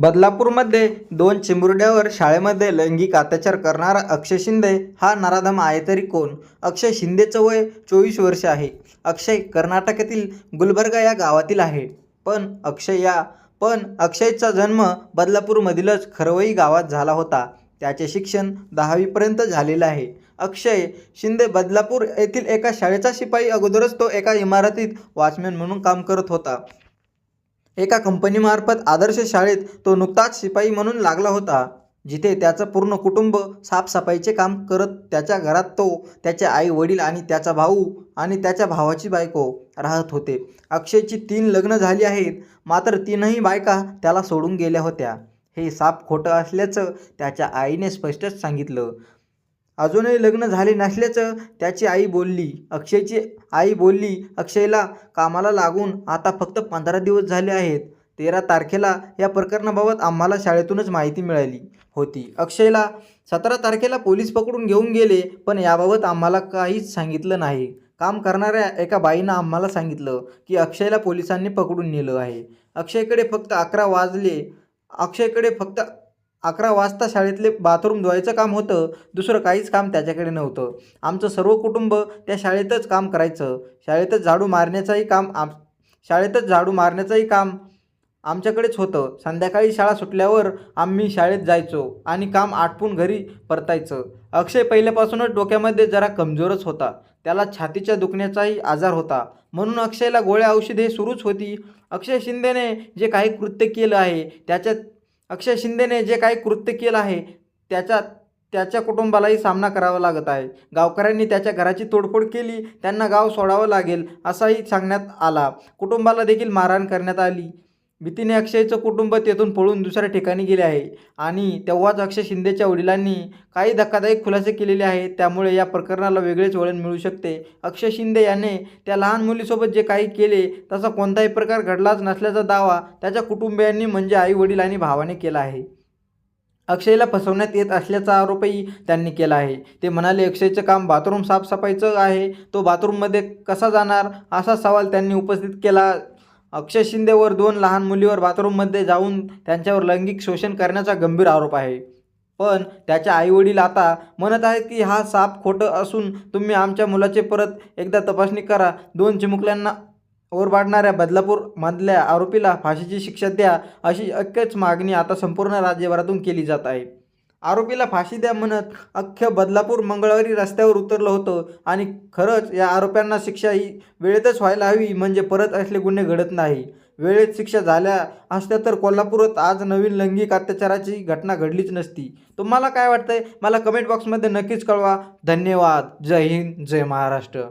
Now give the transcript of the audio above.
बदलापूरमध्ये दोन चिमुरड्यावर शाळेमध्ये लैंगिक अत्याचार करणारा अक्षय शिंदे हा नराधम आहे तरी कोण? अक्षय शिंदेचं वय चोवीस वर्ष आहे. अक्षय कर्नाटकातील गुलबर्गा या गावातील आहे. पण अक्षय या पण अक्षयचा जन्म बदलापूरमधीलच खरवई गावात झाला होता. त्याचे शिक्षण दहावीपर्यंत झालेलं आहे. अक्षय शिंदे बदलापूर येथील एका शाळेचा शिपाई अगोदरच तो एका इमारतीत वॉचमॅन म्हणून काम करत होता. एका कंपनीमार्फत आदर्श शाळेत तो नुकताच शिपाई म्हणून लागला होता जिथे त्याचं पूर्ण कुटुंब साफसफाईचे काम करत त्याच्या घरात तो त्याचे आई वडील आणि त्याचा भाऊ आणि त्याच्या भावाची बायको राहत होते. अक्षयची तीन लग्न झाली आहेत मात्र तीनही बायका त्याला सोडून गेल्या होत्या. हे साप खोटं असल्याचं त्याच्या आईने स्पष्टच सांगितलं. अजूनही लग्न झाले नसल्याचं त्याची आई बोलली. अक्षयची आई बोलली अक्षयला कामाला लागून आता फक्त पंधरा दिवस झाले आहेत. तेरा तारखेला या प्रकरणाबाबत आम्हाला शाळेतूनच माहिती मिळाली होती. अक्षयला सतरा तारखेला पोलीस पकडून घेऊन गेले पण याबाबत आम्हाला काहीच सांगितलं नाही. काम करणाऱ्या एका बाईनं आम्हाला सांगितलं की अक्षयला पोलिसांनी पकडून नेलं आहे. अक्षयकडे फक्त अकरा वाजले. अक्षयकडे फक्त अकरा वाजता शाळेतले बाथरूम धुवायचं काम होतं दुसरं काहीच काम त्याच्याकडे नव्हतं. आमचं सर्व कुटुंब त्या शाळेतच काम करायचं. शाळेतच झाडू मारण्याचंही काम आम शाळेतच झाडू मारण्याचंही काम आमच्याकडेच होतं. संध्याकाळी शाळा सुटल्यावर आम्ही शाळेत जायचो आणि काम आटपून घरी परतायचं. अक्षय पहिल्यापासूनच डोक्यामध्ये जरा कमजोरच होता. त्याला छातीच्या दुखण्याचाही आजार होता. म्हणून अक्षयला गोळ्या औषधे सुरूच होती. अक्षय शिंदेने जे काही कृत्य केलं आहे त्याच्यात अक्षय शिंदेने जे काही कृत्य केलं आहे त्याच्या त्याच्या कुटुंबालाही सामना करावा लागत आहे. गावकऱ्यांनी त्याच्या घराची तोडफोड केली त्यांना गाव सोडावं लागेल असाही सांगण्यात आला. कुटुंबाला देखील मारहाण करण्यात आली. भीतीने अक्षयचं कुटुंब तेथून पळून दुसऱ्या ठिकाणी गेले आहे. आणि तेव्हाच अक्षय शिंदेच्या वडिलांनी काही धक्कादायक खुलासे केलेले आहेत. त्यामुळे या प्रकरणाला वेगळेच वळण मिळू शकते. अक्षय शिंदे याने त्या लहान मुलीसोबत जे काही केले तसा कोणताही प्रकार घडलाच नसल्याचा दावा त्याच्या कुटुंबियांनी म्हणजे आई वडील आणि भावाने केला आहे. अक्षयला फसवण्यात येत असल्याचा आरोपही त्यांनी केला आहे. ते म्हणाले अक्षयचं काम बाथरूम साफसफाईचं आहे. तो बाथरूममध्ये कसा जाणार? असा सवाल त्यांनी उपस्थित केला. अक्षय शिंदेवर दोन लहान मुलीवर बाथरूममध्ये जाऊन त्यांच्यावर लैंगिक शोषण करण्याचा गंभीर आरोप आहे. पण त्याच्या आईवडील आता म्हणत आहेत की हा साप खोटं असून तुम्ही आमच्या मुलाचे परत एकदा तपासणी करा. दोन चिमुकल्यांना ओरबाडणाऱ्या बदलापूरमधल्या आरोपीला फाशीची शिक्षा द्या. अशी एकच मागणी आता संपूर्ण राज्यभरातून केली जात आहे. आरोपीला फाशी द्या म्हणत अख्ख्य बदलापूर मंगळवारी रस्त्यावर उतरलं होतं. आणि खरंच या आरोप्यांना शिक्षा ही वेळेतच व्हायला हवी म्हणजे परत असले गुन्हे घडत नाही. वेळेत शिक्षा झाल्या असत्या तर कोल्हापुरात आज नवीन लैंगिक अत्याचाराची घटना घडलीच नसती. तुम्हाला काय वाटतंय? मला कमेंट बॉक्समध्ये नक्कीच कळवा. धन्यवाद. जय हिंद. जय महाराष्ट्र.